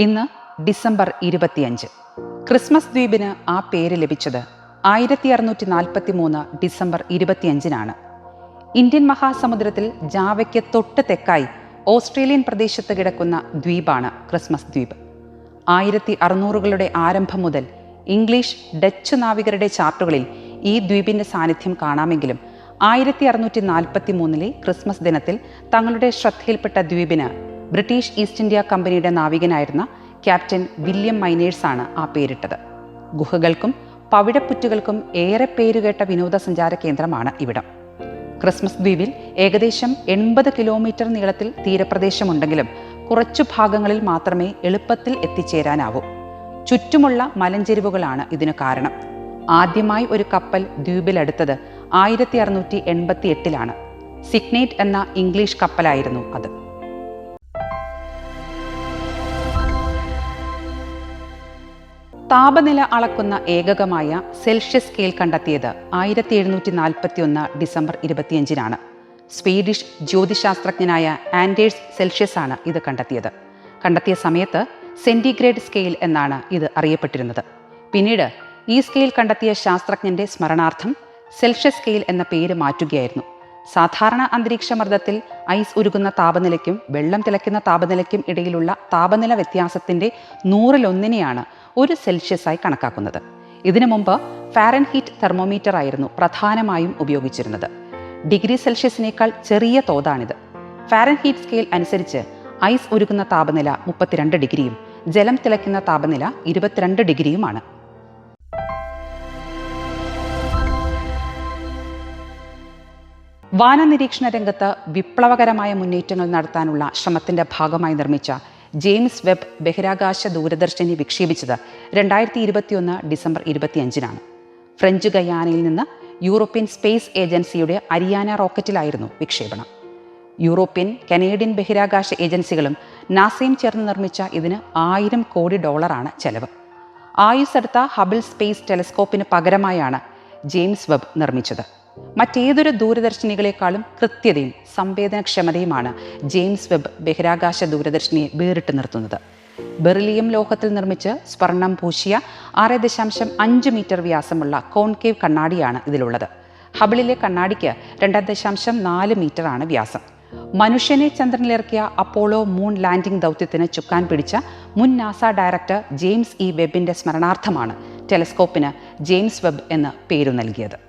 ഇന്ന് ഡിസംബർ ഇരുപത്തിയഞ്ച്. ക്രിസ്മസ് ദ്വീപിന് ആ പേര് ലഭിച്ചത് ആയിരത്തി അറുന്നൂറ്റി നാൽപ്പത്തി മൂന്ന് ഡിസംബർ ഇരുപത്തിയഞ്ചിനാണ്. ഇന്ത്യൻ മഹാസമുദ്രത്തിൽ ജാവയ്ക്ക് തൊട്ട് തെക്കായി ഓസ്ട്രേലിയൻ പ്രദേശത്ത് കിടക്കുന്ന ദ്വീപാണ് ക്രിസ്മസ് ദ്വീപ്. ആയിരത്തി അറുന്നൂറുകളുടെ ആരംഭം മുതൽ ഇംഗ്ലീഷ് ഡച്ച് നാവികരുടെ ചാർട്ടുകളിൽ ഈ ദ്വീപിന്റെ സാന്നിധ്യം കാണാമെങ്കിലും ആയിരത്തി അറുന്നൂറ്റി നാൽപ്പത്തി മൂന്നിലെ ക്രിസ്മസ് ദിനത്തിൽ തങ്ങളുടെ ശ്രദ്ധയിൽപ്പെട്ട ദ്വീപിന് ബ്രിട്ടീഷ് ഈസ്റ്റ് ഇന്ത്യ കമ്പനിയുടെ നാവികനായിരുന്ന ക്യാപ്റ്റൻ വില്യം മൈനേഴ്സാണ് ആ പേരിട്ടത്. ഗുഹകൾക്കും പവിഴപ്പുറ്റുകൾക്കും ഏറെ പേരുകേട്ട വിനോദസഞ്ചാര കേന്ദ്രമാണ് ഇവിടം. ക്രിസ്മസ് ദ്വീപിൽ ഏകദേശം എൺപത് കിലോമീറ്റർ നീളത്തിൽ തീരപ്രദേശമുണ്ടെങ്കിലും കുറച്ചു ഭാഗങ്ങളിൽ മാത്രമേ എളുപ്പത്തിൽ എത്തിച്ചേരാനാവൂ. ചുറ്റുമുള്ള മലഞ്ചെരിവുകളാണ് ഇതിനു കാരണം. ആദ്യമായി ഒരു കപ്പൽ ദ്വീപിലെടുത്തത് ആയിരത്തി അറുന്നൂറ്റി എൺപത്തി എട്ടിലാണ് സിഗ്നേറ്റ് എന്ന ഇംഗ്ലീഷ് കപ്പലായിരുന്നു അത്. താപനില അളക്കുന്ന ഏകകമായ സെൽഷ്യസ് സ്കെയിൽ കണ്ടെത്തിയത് ആയിരത്തി എഴുന്നൂറ്റി നാൽപ്പത്തി ഒന്ന് ഡിസംബർ ഇരുപത്തിയഞ്ചിനാണ്. സ്വീഡിഷ് ജ്യോതിശാസ്ത്രജ്ഞനായ ആൻഡേഴ്സ് സെൽഷ്യസ് ആണ് ഇത് കണ്ടെത്തിയത്. കണ്ടെത്തിയ സമയത്ത് സെന്റിഗ്രേഡ് സ്കെയിൽ എന്നാണ് ഇത് അറിയപ്പെട്ടിരുന്നത്. പിന്നീട് ഈ സ്കെയിൽ കണ്ടെത്തിയ ശാസ്ത്രജ്ഞന്റെ സ്മരണാർത്ഥം സെൽഷ്യസ് സ്കെയിൽ എന്ന പേര് മാറ്റുകയായിരുന്നു. സാധാരണ അന്തരീക്ഷമർദ്ദത്തിൽ ഐസ് ഉരുകുന്ന താപനിലയ്ക്കും വെള്ളം തിളയ്ക്കുന്ന താപനിലയ്ക്കും ഇടയിലുള്ള താപനില വ്യത്യാസത്തിന്റെ നൂറിലൊന്നിനെയാണ് ഒരു സെൽഷ്യസായി കണക്കാക്കുന്നത്. ഇതിനു മുമ്പ് ഫാരൻ ഹീറ്റ് തെർമോമീറ്റർ ആയിരുന്നു പ്രധാനമായും ഉപയോഗിച്ചിരുന്നത്. ഡിഗ്രി സെൽഷ്യസിനേക്കാൾ ചെറിയ തോതാണിത്. ഫാരൻ ഹീറ്റ് സ്കെയിൽ അനുസരിച്ച് ഐസ് ഉരുകുന്ന താപനില മുപ്പത്തിരണ്ട് ഡിഗ്രിയും ജലം തിളയ്ക്കുന്ന താപനില ഇരുപത്തിരണ്ട് ഡിഗ്രിയുമാണ്. വാനനിരീക്ഷണ രംഗത്ത് വിപ്ലവകരമായ മുന്നേറ്റങ്ങൾ നടത്താനുള്ള ശ്രമത്തിന്റെ ഭാഗമായി നിർമ്മിച്ച ജെയിംസ് വെബ് ബഹിരാകാശ ദൂരദർശിനി വിക്ഷേപിച്ചത് രണ്ടായിരത്തി ഇരുപത്തിയൊന്ന് ഡിസംബർ ഇരുപത്തിയഞ്ചിനാണ്. ഫ്രഞ്ച് ഗയാനയിൽ നിന്ന് യൂറോപ്യൻ സ്പേസ് ഏജൻസിയുടെ അരിയാന റോക്കറ്റിലായിരുന്നു വിക്ഷേപണം. യൂറോപ്യൻ കനേഡിയൻ ബഹിരാകാശ ഏജൻസികളും നാസയും ചേർന്ന് നിർമ്മിച്ച ഇതിന് ആയിരം കോടി ഡോളറാണ് ചെലവ്. ആയുസ് എടുത്ത ഹബിൾ സ്പേസ് ടെലസ്കോപ്പിന് പകരമായാണ് ജെയിംസ് വെബ് നിർമ്മിച്ചത്. മറ്റേതൊരു ദൂരദർശിനികളെക്കാളും കൃത്യതയും സംവേദനക്ഷമതയുമാണ് ജെയിംസ് വെബ് ബഹിരാകാശ ദൂരദർശിനിയെ വേറിട്ട് നിർത്തുന്നത്. ബെറിലിയം ലോഹത്തിൽ നിർമ്മിച്ച് സ്വർണം പൂശിയ ആറ് ദശാംശം അഞ്ച് മീറ്റർ വ്യാസമുള്ള കോൺകേവ് കണ്ണാടിയാണ് ഇതിലുള്ളത്. ഹബിളിലെ കണ്ണാടിക്ക് രണ്ട് ദശാംശം നാല് മീറ്ററാണ് വ്യാസം. മനുഷ്യനെ ചന്ദ്രനിലിറക്കിയ അപ്പോളോ മൂൺ ലാൻഡിംഗ് ദൗത്യത്തിന് ചുക്കാൻ പിടിച്ച മുൻ നാസ ഡയറക്ടർ ജെയിംസ് ഇ വെബിന്റെ സ്മരണാർത്ഥമാണ് ടെലസ്കോപ്പിന് ജെയിംസ് വെബ് എന്ന് പേരു നൽകിയത്.